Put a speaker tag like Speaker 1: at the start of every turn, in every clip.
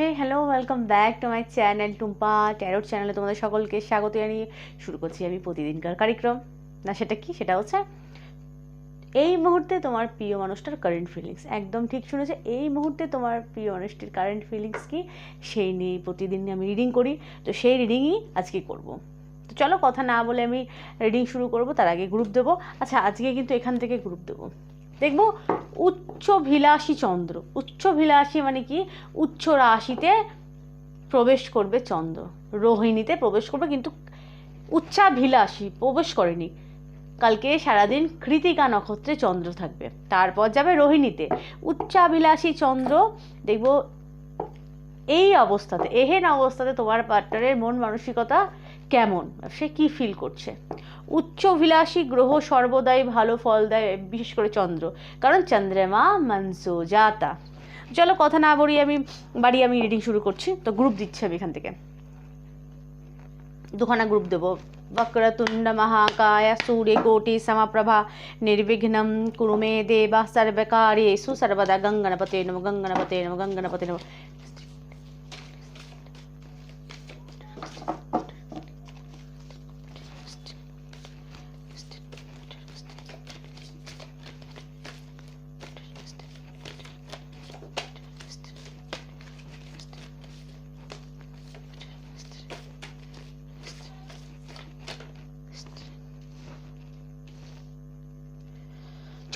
Speaker 1: Hey hello welcome back to my channel Tumpa tarot চ্যানেলে তোমাদের সকলকে স্বাগত জানিয়ে শুরু করছি আমি প্রতিদিনকার কার্যক্রম না, সেটা কি? সেটা হচ্ছে এই মুহূর্তে তোমার প্রিয় মানুষটার কারেন্ট ফিলিংস একদম ঠিক শুনেছে, এই মুহূর্তে তোমার প্রিয় মানুষটির কারেন্ট ফিলিংস কি? সেই নিয়ে প্রতিদিন আমি রিডিং করি। তো সেই রিডিংই আজকে করব। তো চলো, কথা না বলে আমি রিডিং শুরু করব, তার আগে গ্রুপ দেবো। আচ্ছা আজকে কিন্তু এখান থেকে গ্রুপ দেবো। দেখব উচ্চভিলাষী চন্দ্র। উচ্চভিলাষী মানে কি? উচ্চ রাশিতে প্রবেশ করবে চন্দ্র। রোহিণীতে প্রবেশ করবে কিন্তু উচ্চাভিলাষী, প্রবেশ করেনি। কালকে সারাদিন কৃতিকা নক্ষত্রে চন্দ্র থাকবে। তারপর যাবে রোহিণীতে। উচ্চাভিলাষী চন্দ্র, দেখব এই অবস্থাতে, এহেন অবস্থাতে তোমার পার্টনারের মন মানসিকতা কেমন? সে কি ফিল করছে? উচ্চভিলাষী গ্রহ সর্বদাই ভালো ফল দেয় বিশেষ করে চন্দ্র কারণ চন্দ্রমা মনসু জাতা চলো কথা না বলি আমি বাড়ি আমি রিডিং শুরু করছি তো গ্রুপ দিচ্ছি আমি এখান থেকে দুখানা গ্রুপ দেবো वक्रतुण्ड महाकाय सूर्यकोटि समप्रभा निर्विघ्नं कुरु मे देव सर्वकार्येषु सर्वदा गङ्गणपते नम गङ्गणपते नम गङ्गणपते नम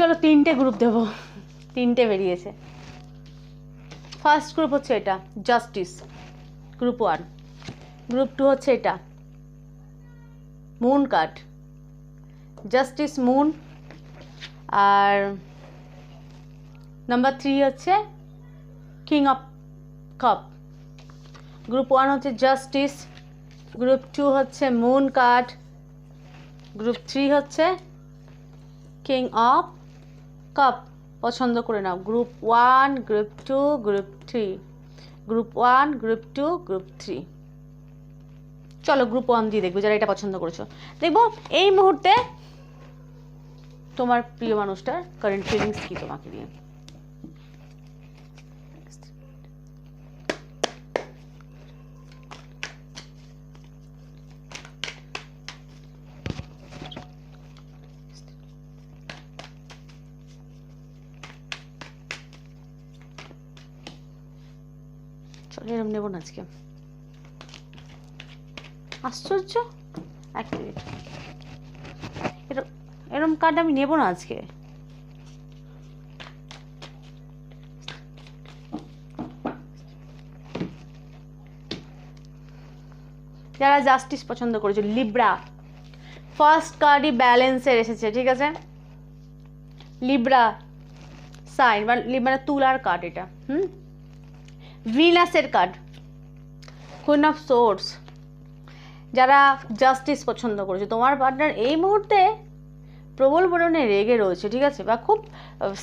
Speaker 1: চলো তিনটে গ্রুপ দেবো। তিনটে বেরিয়েছে। ফার্স্ট গ্রুপ হচ্ছে এটা justice group one group two হচ্ছে এটা মুন কার্ড জাস্টিস মুন আর নাম্বার থ্রি হচ্ছে king of cup group one হচ্ছে জাস্টিস গ্রুপ টু হচ্ছে মুন কার্ড গ্রুপ থ্রি হচ্ছে কিং অফ কাপ পছন্দ করে নাও। Group one group two group three group one group two group three চলো group one দিয়ে দেখব যারা এটা পছন্দ করেছ। দেখব এই মুহূর্তে তোমার প্রিয় মানুষটার কারেন্ট ফিলিংস কী তোমাকে নিয়ে। চলো, এরম নেব না আজকে। আশ্চর্য? এক মিনিট এরম কার্ড আমি নেব না আজকে। যারা জাস্টিস পছন্দ করেছে লিব্রা ফার্স্ট কার্ডই ব্যালেন্সের এসেছে, ঠিক আছে? লিব্রা সাইন বা লিব্রা তুলার কার্ড এটা, হুম? ভিনাসের কার্ড কুইন অফ সোর্স যারা জাস্টিস পছন্দ করেছে। তোমার পার্টনার এই মুহূর্তে প্রবল পরিমাণে রেগে রয়েছে, ঠিক আছে? বা খুব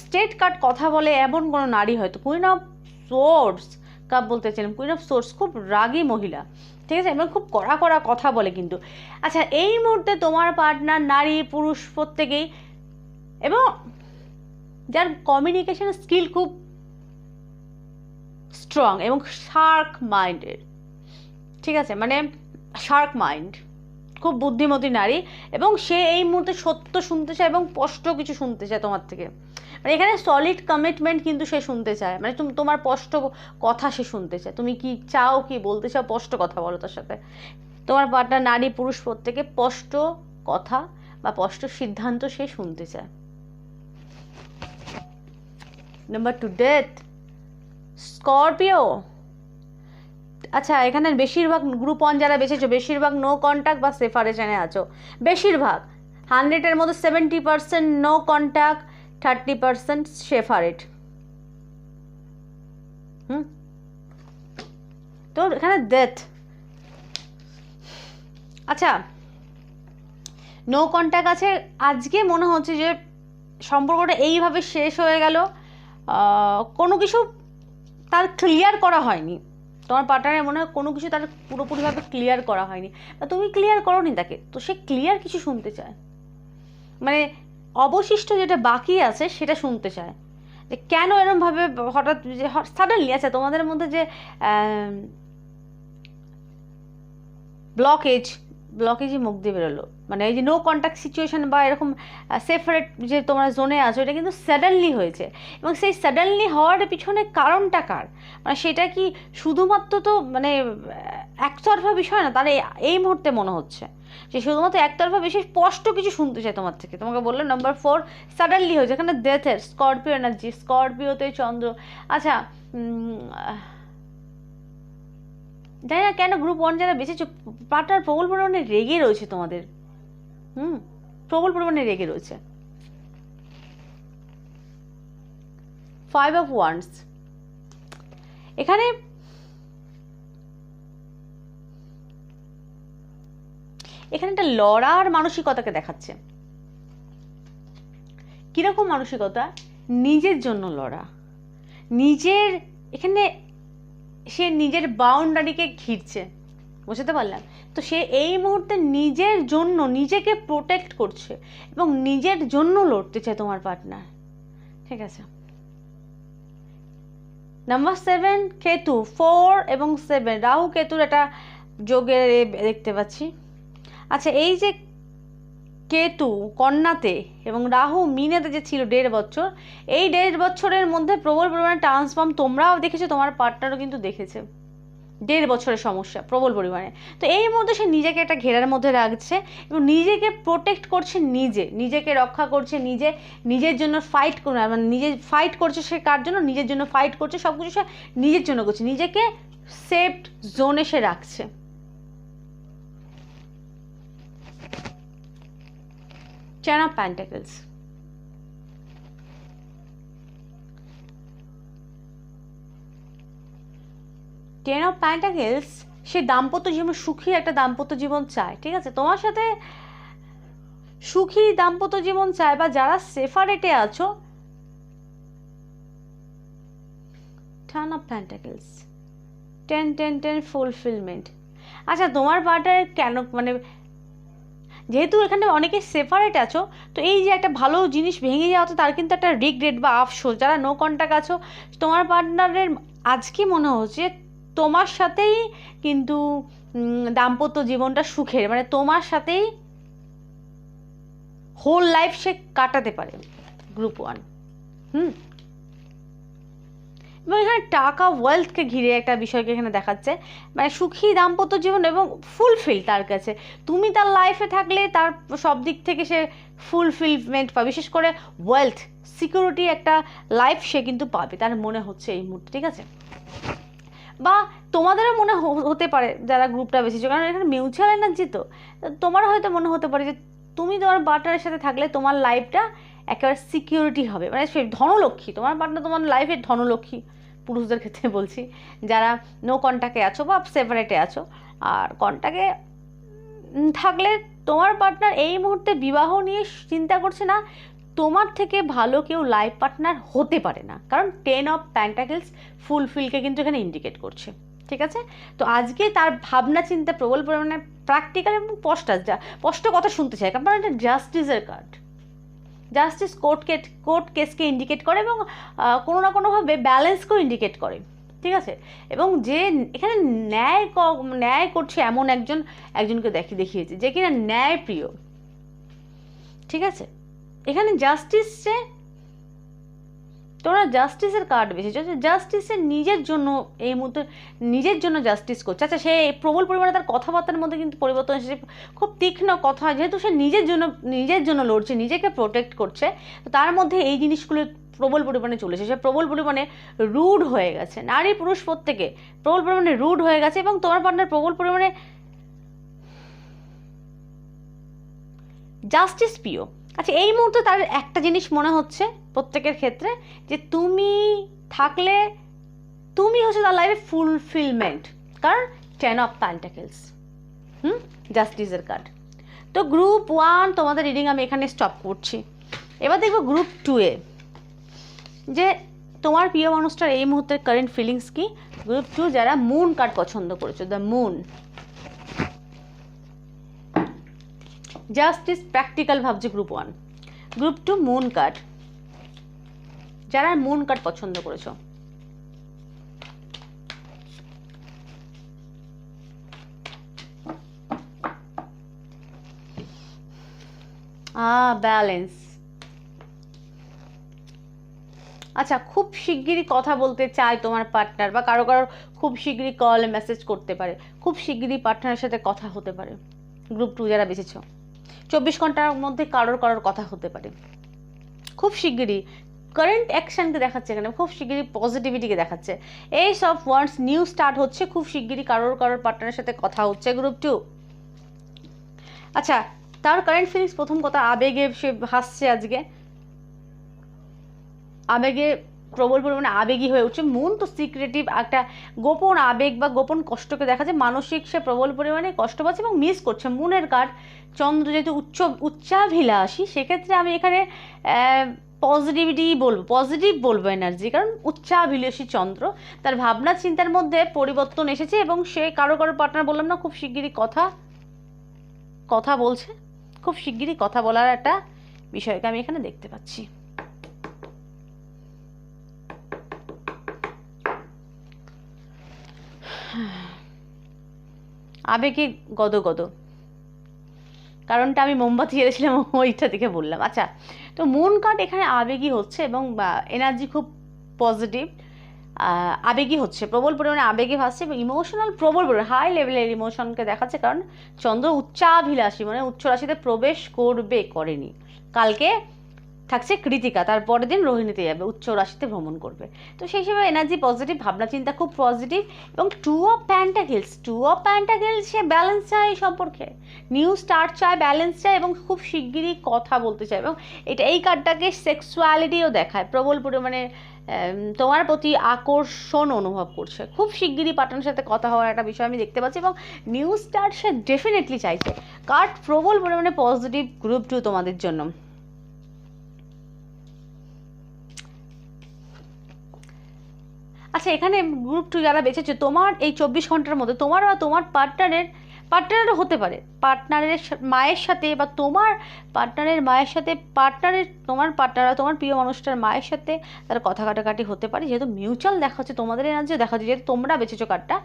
Speaker 1: স্টেট কার্ড কথা বলে এমন কোনো নারী হয়তো কুইন অফ সোর্স কাপ বলতে চাইলাম কুইন অফ সোর্স খুব রাগী মহিলা, ঠিক আছে? এবং খুব কড়া কড়া কথা বলে কিন্তু। আচ্ছা এই মুহূর্তে তোমার পার্টনার নারী, পুরুষ প্রত্যেকেই, এবং যার কমিউনিকেশন স্কিল খুব স্ট্রং এবং শার্ক মাইন্ডের ঠিক আছে? মানে শার্ক মাইন্ড খুব বুদ্ধিমতী নারী এবং সে এই মুহূর্তে সত্য শুনতে চায় এবং স্পষ্ট কিছু শুনতে চায় তোমার থেকে। মানে এখানে সলিড কমিটমেন্ট কিন্তু সে শুনতে চায়। মানে তুমি, তোমার স্পষ্ট কথা সে শুনতে চায়। তুমি কি চাও কি বলতে চাও, স্পষ্ট কথা বলো তার সাথে। তোমার পার্টনার নারী পুরুষ প্রত্যেকে স্পষ্ট কথা বা স্পষ্ট সিদ্ধান্ত সে শুনতে চায়। Number two death Scorpio? আচ্ছা এখানে বেশিরভাগ গ্রুপ ওয়ান যারা বেছেছো বেশিরভাগ নো কন্ট্যাক্ট বা সেপারেশনে আছো। বেশিরভাগ হান্ড্রেডের মধ্যে seventy percent no contact thirty percent separate hmm? তো এখানে ডেথ আচ্ছা নো কন্ট্যাক্ট আছে। আজকে মনে হচ্ছে যে সম্পর্কটা এইভাবে শেষ হয়ে গেল। কোনো কিছু তার ক্লিয়ার করা হয়নি। তোমার পার্টনারের মনে হয় কোনো কিছু তার পুরোপুরিভাবে ক্লিয়ার করা হয়নি। বা তুমি ক্লিয়ার করোনি তাকে, তো সে ক্লিয়ার কিছু শুনতে চায়। মানে অবশিষ্ট যেটা বাকি আছে সেটা শুনতে চায়। যে কেন এরমভাবে হঠাৎ যে সাডেনলি আছে তোমাদের মধ্যে যে ব্লকেজ ব্লকেজই মুখ দিয়ে বেরোলো। মানে এই যে নো কন্ট্যাক্ট সিচুয়েশন বা এরকম সেফারেট যে তোমরা জোনে আছো, এটা কিন্তু স্যাডেনলি হয়েছে। এবং সেই স্যাডেনলি হওয়ার পিছনে কারণটা কার? মানে সেটা কি শুধুমাত্র তো মানে একতরফা বিষয় না, তার এই- মুহূর্তে মনে হচ্ছে। যে শুধুমাত্র একতরফা বেশি স্পষ্ট কিছু শুনতে চাই তোমার থেকে। তোমাকে বললাম নাম্বার ফোর সাডেনলি হয়েছে। এখানে ডেথের স্করপিও এনার্জি স্করপিওতে চন্দ্র। আচ্ছা জানি না কেন গ্রুপ ওয়ান যারা বেঁচেছো পার্টনার প্রবল পরিমাণে রেগে রয়েছে তোমাদের। হুম? প্রবল পরিমাণে রেগে রয়েছে। ফাইভ অফ ওয়ান্স এখানে এখানে একটা লড়ার মানসিকতাকে দেখাচ্ছে। কীরকম মানসিকতা? নিজের জন্য লড়া। নিজের এখানে সে নিজের বাউন্ডারিকে ঘিরছে, বুঝতে পারলাম? তো সে এই মুহূর্তে নিজের জন্য নিজেকে প্রোটেক্ট করছে এবং নিজের জন্য লড়তেছে তোমার পার্টনার ঠিক আছে? নাম্বার সেভেন কেতু ফোর এবং সেভেন রাহু, কেতুর একটা যোগে দেখতে পাচ্ছি। আচ্ছা এই যে কেতু, কন্যাতে এবং রাহু মিনেতে যে ছিল দেড় বছর, এই দেড় বছরের মধ্যে প্রবল পরিমাণে ট্রান্সফর্ম তোমরাও দেখেছ, তোমার পার্টনারও কিন্তু দেখেছে। দেড় বছরের সমস্যা, প্রবল পরিমাণে। তো এই মধ্যে সে নিজেকে একটা ঘেরার মধ্যে রাখছে এবং নিজেকে প্রোটেক্ট করছে নিজে, নিজেকে রক্ষা করছে নিজে, নিজের জন্য ফাইট মানে নিজে ফাইট করছে সে কার জন্য? নিজের জন্য ফাইট করছে সব কিছু সে নিজের জন্য করছে। নিজেকে সেফড জোনে সে রাখছে। Ten of Pentacles. Ten of pentacles সে দাম্পত্য জীবন, সুখী একটা দাম্পত্য জীবন চায়, ঠিক আছে? তোমার সাথে সুখী দাম্পত্য জীবন চায় বা যারা সেফারেটে আছো ten of pentacles ten ten ten fulfilment আচ্ছা তোমার পার্টনার কেন মানে যেহেতু এখানে অনেকে সেপারেট আছো, তো এই যে একটা ভালো জিনিস ভেঙে যাওয়া তো তার কিন্তু একটা রিগ্রেট বা আফসোস। যারা নো কন্ট্যাক্ট আছো, তোমার পার্টনারের আজকে মনে হচ্ছে তোমার সাথেই কিন্তু দাম্পত্য জীবনটা সুখের। মানে তোমার সাথেই হোল লাইফ সে কাটাতে পারে গ্রুপ ওয়ান হুম? এবং এখানে টাকা ওয়েলথকে ঘিরে একটা বিষয়কে এখানে দেখাচ্ছে। মানে সুখী দাম্পত্য জীবন এবং ফুলফিল তার কাছে। তুমি তার লাইফে থাকলে তার সব দিক থেকে সে ফুলফিলমেন্ট পাবে। বিশেষ করে ওয়েলথ সিকিউরিটি একটা লাইফ সে কিন্তু পাবে। তার মনে হচ্ছে এই মুহূর্তে, ঠিক আছে? বা তোমাদেরও মনে হতে পারে যারা গ্রুপটা বেশিছো কারণ এখানে মিউচুয়াল এনার্জি তো। তোমার হয়তো মনে হতে পারে যে, তুমি তোমার পার্টনারের সাথে থাকলে তোমার লাইফটা একেবারে সিকিউরিটি হবে। মানে সে ধনলক্ষ্মী, তোমার পার্টনার তোমার লাইফের ধনলক্ষ্মী, পুরুষদের ক্ষেত্রে বলছি। যারা নো কন্ট্যাক্টে আছো বা সেপারেটে আছো, আর কন্ট্যাক্টে থাকলে তোমার পার্টনার এই মুহূর্তে বিবাহ নিয়ে চিন্তা করছে না, তোমার থেকে ভালো কেউ লাইফ পার্টনার হতে পারে না। কারণ টেন অফ প্যান্টাকেলস ফুলফিলকে কিন্তু এখানে ইন্ডিকেট করছে। ঠিক আছে? তো আজকে তার ভাবনা, চিন্তা, প্রবল পরিমাণে প্র্যাকটিক্যাল এবং স্পষ্ট যা স্পষ্ট কথা শুনতে চাই। কারণ এটা জাস্টিসের card justice court case court কেসকে indicate করে এবং কোনো না কোনোভাবে ব্যালেন্সকেও ইন্ডিকেট করে, ঠিক আছে? এবং যে এখানে ন্যায় ন্যায় করছে এমন একজন, একজনকে দেখি, দেখিয়েছে, যে কিনা ন্যায় প্রিয় ঠিক আছে? এখানে জাস্টিস তোমরা জাস্টিসের কার্ড বেশি জাস্টিসের নিজের জন্য এই মুহূর্তে নিজের জন্য জাস্টিস করছে। আচ্ছা সে প্রবল পরিমাণে তার কথাবার্তার মধ্যে কিন্তু পরিবর্তন এসেছে। খুব তীক্ষ্ণ কথা যেহেতু সে নিজের জন্য নিজের জন্য লড়ছে, নিজেকে প্রোটেক্ট করছে তার মধ্যে এই জিনিসগুলো প্রবল পরিমাণে চলেছে সে প্রবল পরিমাণে রুড হয়ে গেছে। নারী পুরুষ প্রত্যেকে প্রবল পরিমাণে রুড হয়ে গেছে এবং তোমার পার্টনার প্রবল পরিমাণে জাস্টিস প্রিয় আচ্ছা এই মুহূর্তে তার একটা জিনিস মনে হচ্ছে প্রত্যেকের ক্ষেত্রে, যে তুমি থাকলে তুমি হচ্ছে তার লাইফে ফুলফিলমেন্ট কারণ টেন অফ প্যান্টাকেলস হুম? জাস্টিসের কার্ড তো গ্রুপ ওয়ান তোমাদের রিডিং আমি এখানে স্টপ করছি। এবার দেখব গ্রুপ টু এ, যে তোমার প্রিয় মানুষটার এই মুহূর্তের কারেন্ট ফিলিংস কি? গ্রুপ টু যারা মুন কার্ড পছন্দ করেছ দ্য মুন জাস্টিস প্র্যাকটিক্যাল ভাবছে group one group two moon card যারা মুন কাট পছন্দ করেছ। ব্যালেন্স আচ্ছা খুব শিগগিরই কথা বলতে চায় তোমার পার্টনার বা কারও কারও খুব শিগগিরই কল মেসেজ করতে পারে। খুব শিগগিরই পার্টনারের সাথে কথা হতে পারে। গ্রুপ টু যারা বেঁচেছ। চব্বিশ ঘণ্টার মধ্যে কারোর কারোর কথা হতে পারে। খুব শিগগিরই কারেন্ট অ্যাকশনকে দেখাচ্ছে এখানে, খুব শিগগিরই পজিটিভিটিকে দেখাচ্ছে। এই সব ওয়ার্ডস নিউ স্টার্ট হচ্ছে, খুব শিগগিরই কারোর কারোর পার্টনারের সাথে কথা হচ্ছে গ্রুপ টু আচ্ছা তার কারেন্ট ফিলিংস প্রথম কথা আবেগে সে হাসছে আজকে। আবেগে প্রবল পরিমাণে আবেগী হয়ে উঠছে। মন তো সিক্রেটিভ একটা গোপন আবেগ বা গোপন কষ্টকে দেখা যায়, মানসিক সে প্রবল পরিমাণে কষ্ট পাচ্ছে এবং মিস করছে। মনের কার্ড চন্দ্র যেহেতু উচ্চ, উচ্চাভিলাষী, সেক্ষেত্রে আমি এখানে পজিটিভিটি বলব পজিটিভ বলব এনার্জি কারণ উচ্চাভিলাষী চন্দ্র, তার ভাবনা চিন্তার মধ্যে পরিবর্তন এসেছে এবং সে কারও কারও পার্টনার বললাম না, খুব শিগগিরই কথা কথা বলছে। খুব শিগগিরই কথা বলার একটা বিষয়কে আমি এখানে দেখতে পাচ্ছি। আবেগে গদ গদ। কারণটা আমি মোমবাতি জেলেছিলাম ওইটা থেকে বললাম। আচ্ছা তো মন কার্ড এখানে আবেগী হচ্ছে এবং এনার্জি খুব পজিটিভ আবেগী হচ্ছে। প্রবল পরিমাণে আবেগে ভাসছে এবং ইমোশনাল প্রবল পরিমাণে হাই লেভেলের ইমোশনকে দেখাচ্ছে কারণ চন্দ্র উচ্চাভিলাষী মানে উচ্চ রাশিতে প্রবেশ করবে, করেনি। কালকে থাকছে কৃতিকা, তার পরের দিন রোহিণীতে যাবে, উচ্চ রাশিতে ভ্রমণ করবে। তো সেই হিসেবে এনার্জি পজিটিভ ভাবনা চিন্তা খুব পজিটিভ এবং two of pentacles two of pentacles say balance চায় এই সম্পর্কে। নিউ স্টার্ট চায় ব্যালেন্স চায় এবং খুব শিগগিরই কথা বলতে চায় এবং এটা এই কার্ডটাকে সেক্সুয়ালিটিও দেখায়, প্রবল পরিমাণে তোমার প্রতি আকর্ষণ অনুভব করছে। খুব শিগগিরই পার্টনারের সাথে কথা হওয়ার একটা বিষয় আমি দেখতে পাচ্ছি এবং নিউ স্টার সে ডেফিনেটলি চাইছে। কার্ড প্রবল পরিমাণে পজিটিভ গ্রুপ টু তোমাদের জন্য। আচ্ছা এখানে গ্রুপ টু যারা বেঁচেছে তোমার এই চব্বিশ ঘণ্টার মধ্যে তোমার বা তোমার পার্টনারের পার্টনারও হতে পারে। পার্টনারের মায়ের সাথে বা তোমার পার্টনারের মায়ের সাথে পার্টনারের তোমার পার্টনার তোমার প্রিয় মানুষটার মায়ের সাথে তার কথা কাটাকাটি হতে পারে। যেহেতু মিউচুয়াল দেখা হচ্ছে তোমাদের এনার্জিও দেখা হচ্ছে যেহেতু তোমরা বেঁচেছো কার্ডটা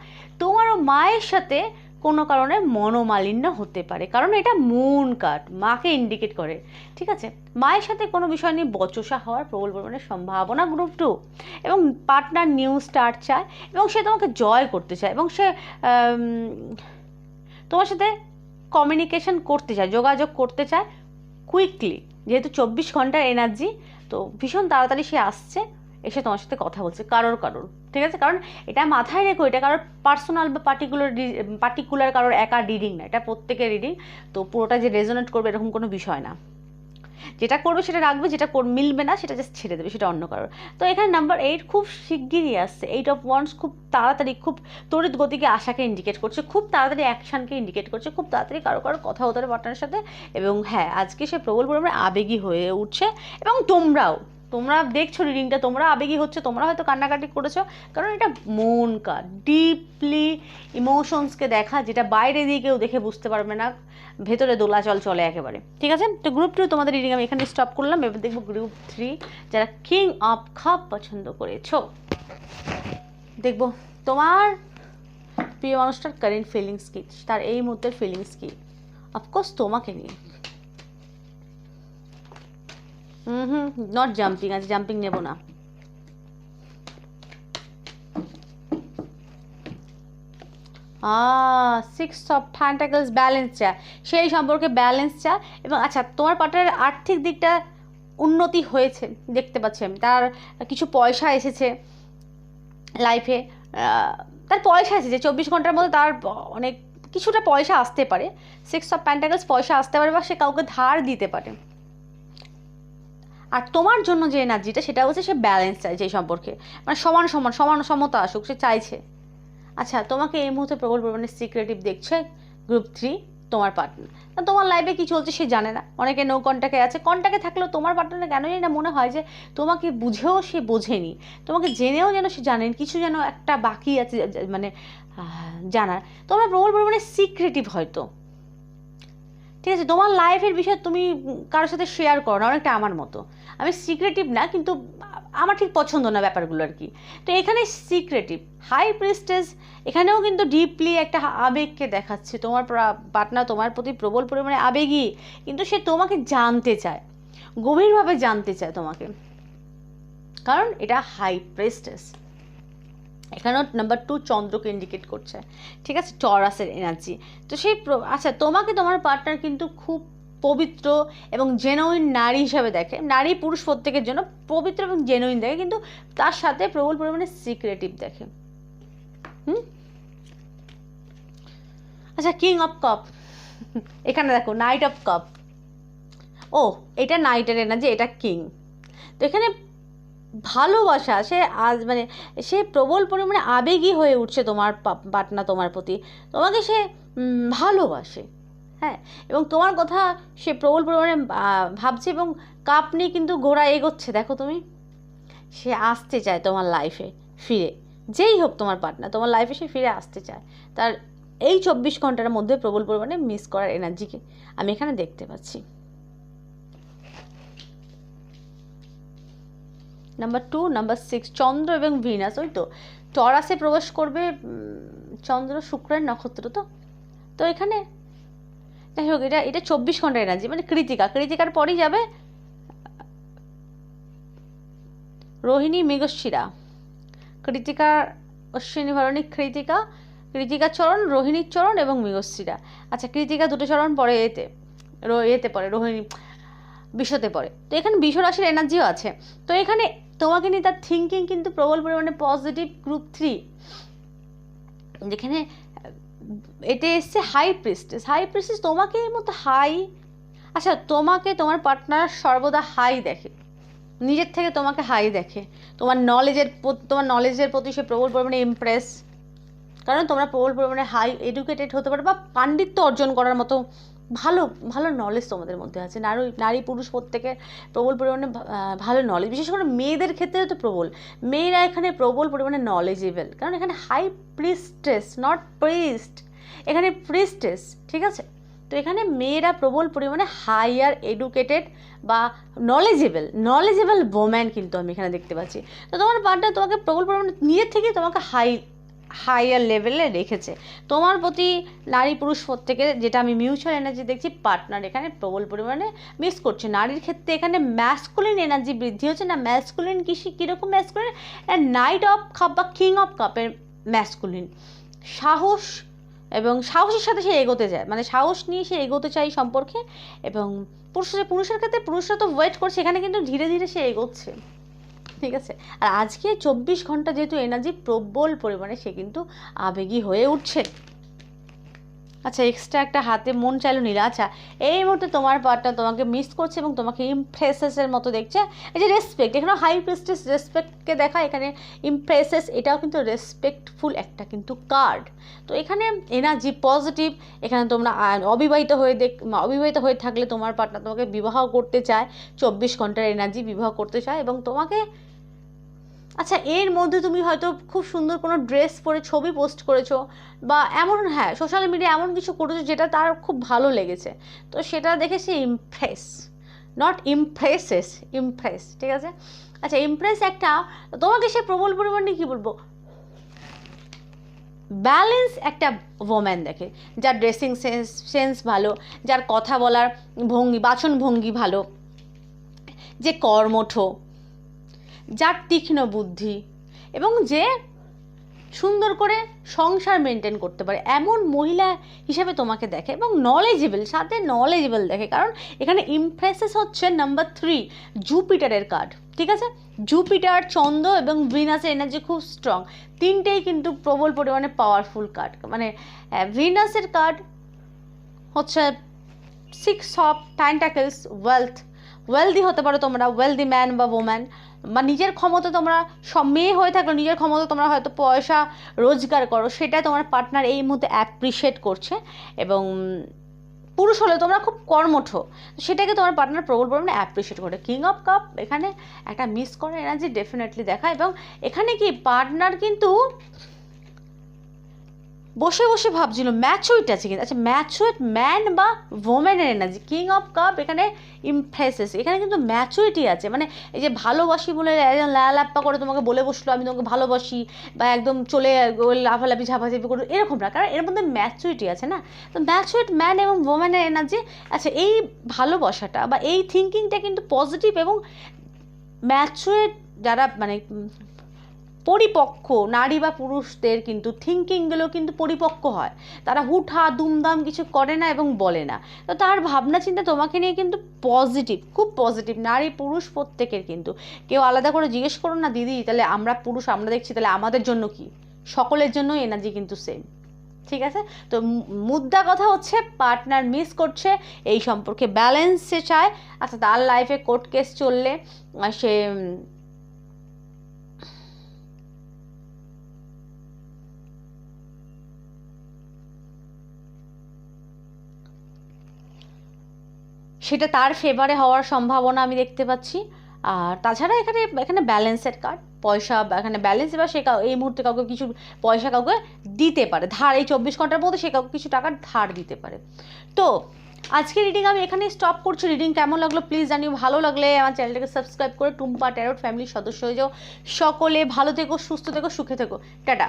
Speaker 1: তোমারও মায়ের সাথে কোনো কারণে মনোমালিন্য হতে পারে। কারণ এটা মুন কার্ড মাকে ইন্ডিকেট করে। ঠিক আছে? মায়ের সাথে কোনো বিষয় নিয়ে বচসা হওয়ার প্রবল পরিমাণে সম্ভাবনা গ্রুপ টু এবং পার্টনার নিউ স্টার্ট চায় এবং সে তোমাকে জয় করতে চায় এবং সে তোমার সাথে কমিউনিকেশন করতে চায়, যোগাযোগ করতে চায় কুইকলি যেহেতু চব্বিশ ঘণ্টার এনার্জি তো ভীষণ তাড়াতাড়ি সে আসছে, এসে তোমার সাথে কথা বলছে, কারোর কারোর। ঠিক আছে? কারণ এটা মাথায় রেখো, এটা কারোর পার্সোনাল বা পার্টিকুলার পার্টিকুলার কারোর একা রিডিং না, এটা প্রত্যেকের রিডিং তো পুরোটা যে রেজোনেট করবে এরকম কোনো বিষয় না। যেটা করবে সেটা রাখবে, যেটা মিলবে না, সেটা জাস্ট ছেড়ে দেবে, সেটা অন্য কারোর। তো এখানে নাম্বার এইট খুব শিগগিরই আসছে এইট অফ ওয়ান্স খুব তাড়াতাড়ি, খুব তড়িৎ গতিকে আশাকে ইন্ডিকেট করছে, খুব তাড়াতাড়ি অ্যাকশানকে ইন্ডিকেট করছে, খুব তাড়াতাড়ি কারও কারও কথা হতে পারে পার্টনারের সাথে, এবং হ্যাঁ আজকে সে প্রবল পরিমাণে আবেগী হয়ে উঠছে, এবং তোমরাও তোমরা দেখছ রিডিংটা তোমরা আবেগী হচ্ছে, তোমরা হয়তো কান্নাকাটি করেছ, কারণ এটা মন কার ডিপলি ইমোশনসকে দেখা যেটা বাইরে দিয়ে কেউ দেখে বুঝতে পারবে না, ভেতরে দোলাচল চলে একেবারে। ঠিক আছে? তো গ্রুপ টু তোমাদের রিডিং আমি এখানে স্টপ করলাম, এবার দেখব গ্রুপ থ্রি যারা কিং অফ খাপ পছন্দ করেছ। দেখব, তোমার প্রিয় মানুষটার কারেন্ট ফিলিংস কী? তার এই মুহূর্তের ফিলিংস কী? অফকোর্স তোমাকে নিয়ে। হুম নট জাম্পিং আজ জাম্পিং নেব না। সিক্স অফ ফ্যান্টাকলস ব্যালেন্স চা সেই সম্পর্কে ব্যালেন্স চা এবং আচ্ছা তোমার পার্টনারের আর্থিক দিকটা উন্নতি হয়েছে, দেখতে পাচ্ছি আমি। তার কিছু পয়সা এসেছে লাইফে তার পয়সা এসেছে। চব্বিশ ঘণ্টার মধ্যে তার অনেক কিছুটা পয়সা আসতে পারে। সিক্স অফ প্যান্টাকলস পয়সা আসতে পারে বা সে কাউকে ধার দিতে পারে। আর তোমার জন্য যে এনার্জিটা, সেটা হচ্ছে সে ব্যালেন্স চাইছে এই সম্পর্কে। মানে সমান সমান সমান সমতা আসুক, সে চাইছে। আচ্ছা তোমাকে এই মুহূর্তে প্রবল পরিমাণে সিক্রেটিভ দেখছে গ্রুপ থ্রি তোমার পার্টনার তোমার লাইফে কী চলছে সে জানে না। অনেকে নো কন্ট্যাক্টে আছে। কন্ট্যাক্টে থাকলেও তোমার পার্টনার কেন জানি না মনে হয় যে তোমাকে বুঝেও সে বোঝেনি। তোমাকে জেনেও যেন সে জানেন, কিছু যেন একটা বাকি আছে মানে জানার। তোমরা প্রবল পরিমাণে সিক্রেটিভ হয়তো। ঠিক আছে, তোমার লাইফের বিষয়ে তুমি কারোর সাথে শেয়ার করো না, অনেকটা আমার মতো। আমি সিক্রেটিভ না, কিন্তু আমার ঠিক পছন্দ না ব্যাপারগুলো আর কি। তো এখানে সিক্রেটিভ হাই প্রিস্টেস এখানেও কিন্তু ডিপলি একটা আবেগকে দেখাচ্ছে। তোমার পার্টনার তোমার প্রতি প্রবল পরিমাণে আবেগী, কিন্তু সে তোমাকে জানতে চায়, গভীরভাবে জানতে চায় তোমাকে। কারণ এটা হাই প্রেস্টেস এখানেও নাম্বার টু চন্দ্রকে ইন্ডিকেট করছে। ঠিক আছে? টরাসের এনার্জি তো সেই আচ্ছা তোমাকে, তোমার পার্টনার কিন্তু খুব পবিত্র এবং জেনুইন নারী হিসাবে দেখে। নারী পুরুষ প্রত্যেকের জন্য পবিত্র এবং জেনুইন দেখে, কিন্তু তার সাথে প্রবল পরিমাণে সিক্রেটিভ দেখে। হুম? আচ্ছা কিং অফ কাপ এখানে দেখো নাইট অফ কাপ ও, এটা নাইটের এনার্জি এটা কিং তো এখানে ভালোবাসা, সে আজ মানে সে প্রবল পরিমাণে আবেগী হয়ে উঠছে তোমার পাটনা তোমার প্রতি। তোমাকে সে ভালোবাসে হ্যাঁ? এবং তোমার কথা সে প্রবল পরিমাণে ভাবছে এবং কাপ নিয়ে কিন্তু ঘোড়া এগোচ্ছে। দেখো তুমি, সে আসতে চায় তোমার লাইফে ফিরে। যেই হোক তোমার পার্টনার তোমার লাইফে সে ফিরে আসতে চায়। তার এই চব্বিশ ঘণ্টার মধ্যে প্রবল পরিমাণে মিস করার এনার্জিকে আমি এখানে দেখতে পাচ্ছি। নাম্বার টু নাম্বার সিক্স চন্দ্র এবং ভিনাস ওই তো। টরাসে প্রবেশ করবে চন্দ্র শুক্রের নক্ষত্র, তো? তো এখানে, যাই হোক, এটা এটা চব্বিশ ঘণ্টা এনার্জি মানে কৃতিকা কৃতিকার পরেই যাবে, রোহিণী মৃগশিরা। কৃতিকা অশ্বিনী ভরণী কৃতিকা কৃতিকার চরণ, রোহিণীর চরণ এবং মৃগশিরা। আচ্ছা কৃতিকা দুটো চরণ পরে এতে এতে পড়ে রোহিণী বিশ্বতে পড়ে তো এখানে বিশ্ব রাশির এনার্জিও আছে। তো এখানে তোমাকে নিয়ে তার থিঙ্কিং কিন্তু প্রবল পরিমাণে পজিটিভ গ্রুপ থ্রি যেখানে এতে এসছে হাই প্রিস্টেস হাই প্রিস্টেস তোমাকে এর মধ্যে হাই আচ্ছা তোমাকে, তোমার পার্টনার সর্বদা হাই দেখে। নিজের থেকে তোমাকে হাই দেখে। তোমার নলেজের তোমার নলেজের প্রতি সে প্রবল পরিমাণে ইমপ্রেস কারণ তোমরা প্রবল পরিমাণে হাই এডুকেটেড হতে পারো বা পাণ্ডিত্য অর্জন করার মতো ভালো ভালো নলেজ তোমাদের মধ্যে আছে। নারী নারী পুরুষ প্রত্যেকের প্রবল পরিমাণে ভালো নলেজ বিশেষ করে মেয়েদের ক্ষেত্রে তো প্রবল। মেয়েরা এখানে প্রবল পরিমাণে নলেজেবল কারণ এখানে হাই প্রিস্টেস নট প্রিস্ট এখানে প্রিস্টেস ঠিক আছে? তো এখানে মেয়েরা প্রবল পরিমাণে হাইয়ার এডুকেটেড বা নলেজেবল নলেজেবল ওম্যান কিন্তু আমি এখানে দেখতে পাচ্ছি। তো তোমার পার্টনার তোমাকে প্রবল পরিমাণে, নিজের থেকে তোমাকে হাই হাইয়ার লেভেলে রেখেছে। তোমার প্রতি নারী পুরুষ প্রত্যেকের যেটা আমি মিউচুয়াল এনার্জি দেখছি পার্টনার এখানে প্রবল পরিমাণে মিস করছে। নারীর ক্ষেত্রে এখানে ম্যাসকুলিন এনার্জি বৃদ্ধি হচ্ছে না। ম্যাসকুলিন কৃষি কীরকম ম্যাসকুলিন নাইট অফ কাপ বা কিং অফ কাপের ম্যাসকুলিন সাহস এবং সাহসের সাথে সে এগোতে যায়। মানে সাহস নিয়ে সে এগোতে চায় সম্পর্কে এবং পুরুষের পুরুষের ক্ষেত্রে পুরুষরা তো ওয়েট করছে। এখানে কিন্তু ধীরে ধীরে সে এগোচ্ছে। ঠিক আছে। আর আজকে চব্বিশ ঘণ্টা যেহেতু এনার্জি প্রবল পরিমাণে, সে কিন্তু আবেগী হয়ে উঠছে। আচ্ছা এক্সট্রা একটা হাতে মন চাইলো নিলে। আচ্ছা এই মুহূর্তে তোমার পার্টনার তোমাকে মিস করছে এবং তোমাকে ইমপ্রেসেসের মতো দেখছে। এই যে রেসপেক্ট এখানে হাই প্রেস্টেস রেসপেক্টকে দেখা এখানে ইমপ্রেসেস এটাও কিন্তু রেসপেক্টফুল একটা কিন্তু কার্ড তো এখানে এনার্জি পজিটিভ এখানে তোমরা অবিবাহিত হয়ে দেখ, অবিবাহিত হয়ে থাকলে তোমার পার্টনার তোমাকে বিবাহ করতে চায়। চব্বিশ ঘণ্টার এনার্জি বিবাহ করতে চায় এবং তোমাকে আচ্ছা এর মধ্যে তুমি হয়তো খুব সুন্দর কোনো ড্রেস পরে ছবি পোস্ট করেছ বা এমন হ্যাঁ সোশ্যাল মিডিয়া এমন কিছু করেছ যেটা তার খুব ভালো লেগেছে। তো সেটা দেখে সে ইমপ্রেস নট ইমপ্রেসেস ইমপ্রেস ঠিক আছে? আচ্ছা ইমপ্রেস একটা, তোমাকে সে প্রবল পরিমাণে কী বলব? ব্যালেন্স একটা ওম্যান দেখে, যার ড্রেসিং সেন্স সেন্স ভালো, যার কথা বলার ভঙ্গি, বাচন ভঙ্গি ভালো, যে কর্মঠ যার তীক্ষ্ণ বুদ্ধি এবং যে সুন্দর করে সংসার মেনটেন করতে পারে। এমন মহিলা হিসাবে তোমাকে দেখে এবং নলেজেবল সাথে নলেজেবল দেখে। কারণ এখানে ইমপ্রেসেস হচ্ছে নাম্বার থ্রি জুপিটারের কার্ড ঠিক আছে? জুপিটার, চন্দ্র এবং ভিনাসের এনার্জি খুব স্ট্রং তিনটেই কিন্তু প্রবল পরিমাণে পাওয়ারফুল কার্ড মানে ভিনাসের কার্ড হচ্ছে six of pentacles wealth wealthy হতে পারো তোমরা ওয়েলদি ম্যান বা ওম্যান বা নিজের ক্ষমতা তোমরা সব মেয়ে হয়ে থাকলে, নিজের ক্ষমতা তোমরা হয়তো পয়সা রোজগার করো, সেটা তোমার পার্টনার এই মুহূর্তে অ্যাপ্রিসিয়েট করছে এবং পুরুষ হলে তোমরা খুব কর্মঠ, সেটাকে তোমার পার্টনার প্রবল পরিমাণে অ্যাপ্রিসিয়েট করে। কিং অফ কাপ এখানে একটা মিস করার এনার্জি ডেফিনেটলি দেখা এবং এখানে কি পার্টনার কিন্তু বসে বসে ভাবছিল ম্যাচুইট আছে কিন্তু। আচ্ছা ম্যাচুইট ম্যান বা ওমেনের এনার্জি কিং অফ কাপ এখানে ইমপ্রেসেস এখানে কিন্তু ম্যাচুরিটি আছে। মানে এই যে ভালোবাসি বলে লালাপ্পা করে তোমাকে বলে বসল, আমি তোমাকে ভালোবাসি বা একদম চলে লাফালাফি, ঝাপাঝাপি করো, এরকম না। কারণ এর মধ্যে ম্যাচুরিটি আছে না? তো ম্যাচুইট ম্যান এবং ওমেনের এনার্জি আচ্ছা এই ভালোবাসাটা বা এই থিঙ্কিংটা কিন্তু পজিটিভ এবং ম্যাচুয়েট যারা মানে পরিপক্ক নারী বা পুরুষদের কিন্তু থিঙ্কিংগুলো কিন্তু পরিপক্ক হয়। তারা হুটহা দুমদাম কিছু করে না এবং বলে না। তো তার ভাবনা চিন্তা তোমাকে নিয়ে কিন্তু পজিটিভ খুব পজিটিভ নারী পুরুষ প্রত্যেকের কিন্তু। কেউ আলাদা করে জিজ্ঞেস করো না, দিদি, তাহলে আমরা পুরুষ, আমরা দেখছি, তাহলে আমাদের জন্য কি? সকলের জন্য এনার্জি কিন্তু সেম ঠিক আছে? তো মুদ্রা কথা হচ্ছে পার্টনার মিস করছে, এই সম্পর্কে ব্যালেন্স চায়। আচ্ছা তার লাইফে কোর্ট কেস চললে সে সেটা তার ফেভারে হওয়ার সম্ভাবনা আমি দেখতে পাচ্ছি। আর তাছাড়া এখানে এখানে ব্যালেন্সের কার্ড পয়সা, এখানে ব্যালেন্স এবার সে এই মুহূর্তে কাউকে কিছু পয়সা কাউকে দিতে পারে। ধার, এই চব্বিশ ঘণ্টার মধ্যে সে কাউকে কিছু টাকা ধার দিতে পারে। তো আজকে রিডিং আমি এখানেই স্টপ করছি। রিডিং কেমন লাগল প্লিজ জানিও। ভালো লাগলে আমার চ্যানেলটাকে সাবস্ক্রাইব করে টুম্পা ট্যারোট ফ্যামিলির সদস্য হয়ে যাও। সকলে ভালো থেকো, সুস্থ থেকো, সুখে থেকো। টাটা।